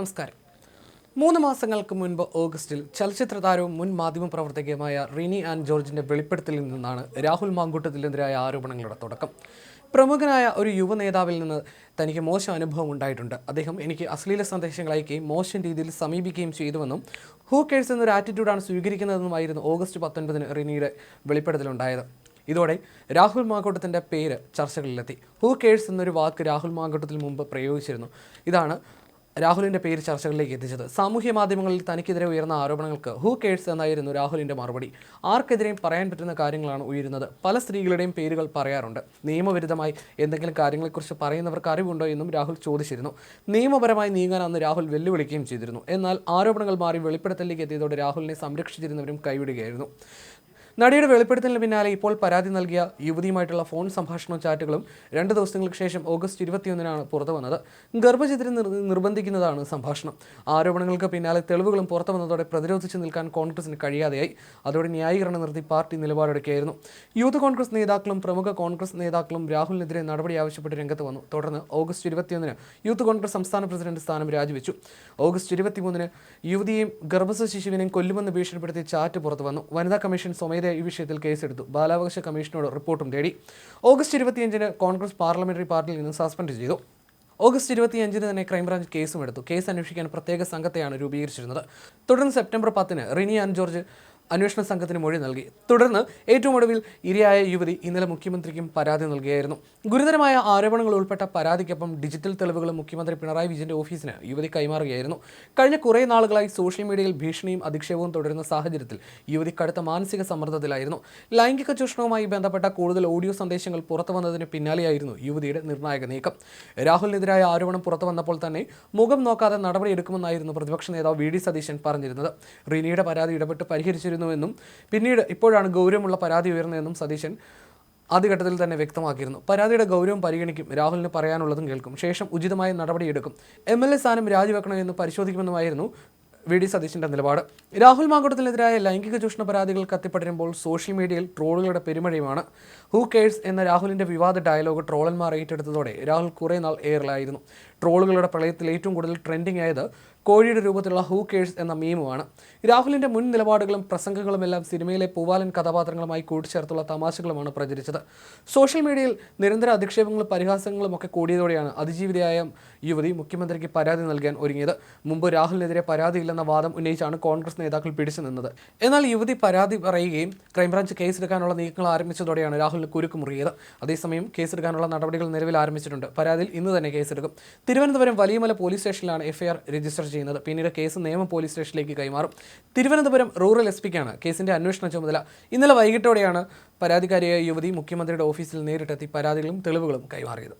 നമസ്കാരം. മൂന്ന് മാസങ്ങൾക്ക് മുൻപ് ഓഗസ്റ്റിൽ ചലച്ചിത്ര താരവും മുൻ മാധ്യമപ്രവർത്തകയുമായ റിനി ആൻഡ് ജോർജിന്റെ വെളിപ്പെടുത്തലിൽ നിന്നാണ് രാഹുൽ മാങ്കൂട്ടത്തിനെതിരായ ആരോപണങ്ങളുടെ തുടക്കം. പ്രമുഖനായ ഒരു യുവ നേതാവിൽ നിന്ന് തനിക്ക് മോശം അനുഭവം ഉണ്ടായിട്ടുണ്ട്. അദ്ദേഹം എനിക്ക് അശ്ലീല സന്ദേശങ്ങൾ അയക്കുകയും മോശം രീതിയിൽ സമീപിക്കുകയും ചെയ്തുവെന്നും ഹൂ കേഴ്സ് എന്നൊരു ആറ്റിറ്റ്യൂഡാണ് സ്വീകരിക്കുന്നതെന്നുമായിരുന്നു ഓഗസ്റ്റ് പത്തൊൻപതിന് റിനിയുടെ വെളിപ്പെടുത്തലുണ്ടായത്. ഇതോടെ രാഹുൽ മാങ്കൂട്ടത്തിന്റെ പേര് ചർച്ചകളിലെത്തി. ഹൂ കേഴ്സ് എന്നൊരു വാക്ക് രാഹുൽ മാങ്കൂട്ടത്തിൽ മുമ്പ് പ്രയോഗിച്ചിരുന്നു. ഇതാണ് രാഹുലിന്റെ പേര് ചർച്ചകളിലേക്ക് എത്തിച്ചത്. സാമൂഹ്യ മാധ്യമങ്ങളിൽ തനിക്കെതിരെ ഉയർന്ന ആരോപണങ്ങൾക്ക് ഹു കേഴ്സ് എന്നായിരുന്നു രാഹുലിന്റെ മറുപടി. ആർക്കെതിരെയും പറയാൻ പറ്റുന്ന കാര്യങ്ങളാണ് ഉയരുന്നത്. പല സ്ത്രീകളുടെയും പേരുകൾ പറയാറുണ്ട്. നിയമവിരുദ്ധമായി എന്തെങ്കിലും കാര്യങ്ങളെക്കുറിച്ച് പറയുന്നവർക്ക് അറിവുണ്ടോ എന്നും രാഹുൽ ചോദിച്ചിരുന്നു. നിയമപരമായി നീങ്ങാൻ അന്ന് രാഹുൽ വെല്ലുവിളിക്കുകയും ചെയ്തിരുന്നു. എന്നാൽ ആരോപണങ്ങൾ മാറി വെളിപ്പെടുത്തലിലേക്ക് എത്തിയതോടെ രാഹുലിനെ സംരക്ഷിച്ചിരുന്നവരും കൈവിടുകയായിരുന്നു. നടിയുടെ വെളിപ്പെടുത്തലിന് പിന്നാലെ ഇപ്പോൾ പരാതി നൽകിയ യുവതിയുമായിട്ടുള്ള ഫോൺ സംഭാഷണവും ചാറ്റുകളും രണ്ട് ദിവസങ്ങൾക്ക് ശേഷം ഓഗസ്റ്റ് ഇരുപത്തിയൊന്നിനാണ് പുറത്തു വന്നത്. ഗർഭചിത്രം നിർബന്ധിക്കുന്നതാണ് സംഭാഷണം. ആരോപണങ്ങൾക്ക് പിന്നാലെ തെളിവുകളും പുറത്തു വന്നതോടെ പ്രതിരോധിച്ച് നിൽക്കാൻ കോൺഗ്രസിന് കഴിയാതെയായി. അതോടെ ന്യായീകരണം നിർത്തി പാർട്ടി നിലപാടെടുക്കുകയായിരുന്നു യൂത്ത് കോൺഗ്രസ് നേതാക്കളും പ്രമുഖ കോൺഗ്രസ് നേതാക്കളും രാഹുലിനെതിരെ നടപടി ആവശ്യപ്പെട്ട് രംഗത്ത് വന്നു. തുടർന്ന് ഓഗസ്റ്റ് ഇരുപത്തിയൊന്നിന് യൂത്ത് കോൺഗ്രസ് സംസ്ഥാന പ്രസിഡന്റ് സ്ഥാനം രാജിവെച്ചു. ഓഗസ്റ്റ് ഇരുപത്തിമൂന്നിന് യുവതിയെയും ഗർഭസ്ഥ ശിശുവിനെയും കൊല്ലുമെന്ന് ഭീഷണിപ്പെടുത്തി ചാറ്റ് പുറത്തു വന്നു. വനിതാ കമ്മീഷൻ സ്വമേധ ഈ വിഷയത്തിൽ കേസെടുത്തു. ബാലാവകാശ കമ്മീഷനോട് റിപ്പോർട്ടും തേടി. ഓഗസ്റ്റ് ഇരുപത്തിയഞ്ചിന് കോൺഗ്രസ് പാർലമെന്ററി പാർട്ടിയിൽ നിന്ന് സസ്പെൻഡ് ചെയ്തു. ഓഗസ്റ്റ് ഇരുപത്തിയഞ്ചിന് തന്നെ ക്രൈംബ്രാഞ്ച് കേസും എടുത്തു. കേസ് അന്വേഷിക്കാൻ പ്രത്യേക സംഘത്തെയാണ് രൂപീകരിച്ചിരുന്നത്. തുടർന്ന് സെപ്റ്റംബർ പത്തിന് റിനി ആൻഡ് ജോർജ് അന്വേഷണ സംഘത്തിന് മൊഴി നൽകി. തുടർന്ന് ഏറ്റവും ഒടുവിൽ ഇരയായ യുവതി ഇന്നലെ മുഖ്യമന്ത്രിക്കും പരാതി നൽകിയായിരുന്നു. ഗുരുതരമായ ആരോപണങ്ങൾ ഉൾപ്പെട്ട പരാതിക്കൊപ്പം ഡിജിറ്റൽ തെളിവുകൾ മുഖ്യമന്ത്രി പിണറായി വിജയന്റെ ഓഫീസിന് യുവതി കൈമാറുകയായിരുന്നു. കഴിഞ്ഞ കുറേ നാളുകളായി സോഷ്യൽ മീഡിയയിൽ ഭീഷണിയും അധിക്ഷേപവും തുടരുന്ന സാഹചര്യത്തിൽ യുവതി കടുത്ത മാനസിക സമ്മർദ്ദത്തിലായിരുന്നു. ലൈംഗിക ചൂഷണവുമായി ബന്ധപ്പെട്ട കൂടുതൽ ഓഡിയോ സന്ദേശങ്ങൾ പുറത്തു വന്നതിന് പിന്നാലെയായിരുന്നു യുവതിയുടെ നിർണായക നീക്കം. രാഹുലിനെതിരായ ആരോപണം പുറത്തു വന്നപ്പോൾ തന്നെ മുഖം നോക്കാതെ നടപടിയെടുക്കുമെന്നായിരുന്നു പ്രതിപക്ഷ നേതാവ് വി ഡി സതീശൻ പറഞ്ഞിരുന്നത്. റിനിയുടെ പരാതി ഇടപെട്ട് പരിഹരിച്ചിരുന്നുവെന്നും പിന്നീട് ഇപ്പോഴാണ് ഗൗരവമുള്ള പരാതി ഉയർന്നതെന്നും സതീശൻ ആദ്യഘട്ടത്തിൽ തന്നെ വ്യക്തമാക്കിയിരുന്നു. പരാതിയുടെ ഗൗരവം പരിഗണിക്കും രാഹുലിന് പറയാനുള്ളതും കേൾക്കും. ശേഷം ഉചിതമായ നടപടിയെടുക്കും. എം എൽ എ സ്ഥാനം രാജിവെക്കണമെന്ന് പരിശോധിക്കുമെന്നുമായിരുന്നു വി ഡി സതീശിന്റെ നിലപാട്. രാഹുൽ മാങ്കുട്ടത്തിനെതിരായ ലൈംഗിക ചൂഷണ പരാതികൾ കത്തിപ്പടരുമ്പോൾ സോഷ്യൽ മീഡിയയിൽ ട്രോളുകളുടെ പെരുമഴയുമാണ്. ഹൂ കേഴ്സ് എന്ന രാഹുലിന്റെ വിവാദ ഡയലോഗ് ട്രോളന്മാർ ഏറ്റെടുത്തതോടെ രാഹുൽ കുറേ നാൾ എയറിലായിരുന്നു. ട്രോളുകളുടെ പ്രളയത്തിൽ ഏറ്റവും കൂടുതൽ ട്രെൻഡിംഗ് ആയത് കോഴിയുടെ രൂപത്തിലുള്ള ഹൂ കേഴ്സ് എന്ന മീമുമാണ് രാഹുലിന്റെ മുൻ നിലപാടുകളും പ്രസംഗങ്ങളും എല്ലാം സിനിമയിലെ പൂവാലൻ കഥാപാത്രങ്ങളുമായി കൂട്ടിച്ചേർത്തുള്ള തമാശകളുമാണ് പ്രചരിച്ചത്. സോഷ്യൽ മീഡിയയിൽ നിരന്തര അധിക്ഷേപങ്ങളും പരിഹാസങ്ങളും ഒക്കെ കൂടിയതോടെയാണ് അതിജീവിതയായ യുവതി മുഖ്യമന്ത്രിക്ക് പരാതി നൽകാൻ ഒരുങ്ങിയത്. മുമ്പ് രാഹുലിനെതിരെ പരാതിയില്ലെന്ന വാദം ഉന്നയിച്ചാണ് കോൺഗ്രസ് നേതാക്കൾ പിടിച്ചു നിന്നത്. എന്നാൽ യുവതി പരാതി പറയുകയും ക്രൈംബ്രാഞ്ച് കേസെടുക്കാനുള്ള നീക്കങ്ങൾ ആരംഭിച്ചതോടെയാണ് രാഹുലിന് കുരുക്ക് മുറിയത്. അതേസമയം കേസെടുക്കാനുള്ള നടപടികൾ നിലവിൽ ആരംഭിച്ചിട്ടുണ്ട്. പരാതിയിൽ ഇന്ന് തന്നെ കേസെടുക്കും. തിരുവനന്തപുരം വലിയമല പോലീസ് സ്റ്റേഷനിലാണ് എഫ്ഐആർ രജിസ്റ്റർ ചെയ്യുന്നത്. പിന്നീട് കേസ് നിയമ പോലീസ് സ്റ്റേഷനിലേക്ക് കൈമാറും. തിരുവനന്തപുരം റൂറൽ എസ് പിക്കാണ് കേസിന്റെ അന്വേഷണ ചുമതല. ഇന്നലെ വൈകിട്ടോടെയാണ് പരാതിക്കാരിയായ യുവതി മുഖ്യമന്ത്രിയുടെ ഓഫീസിൽ നേരിട്ടെത്തി പരാതികളും തെളിവുകളും കൈമാറിയത്.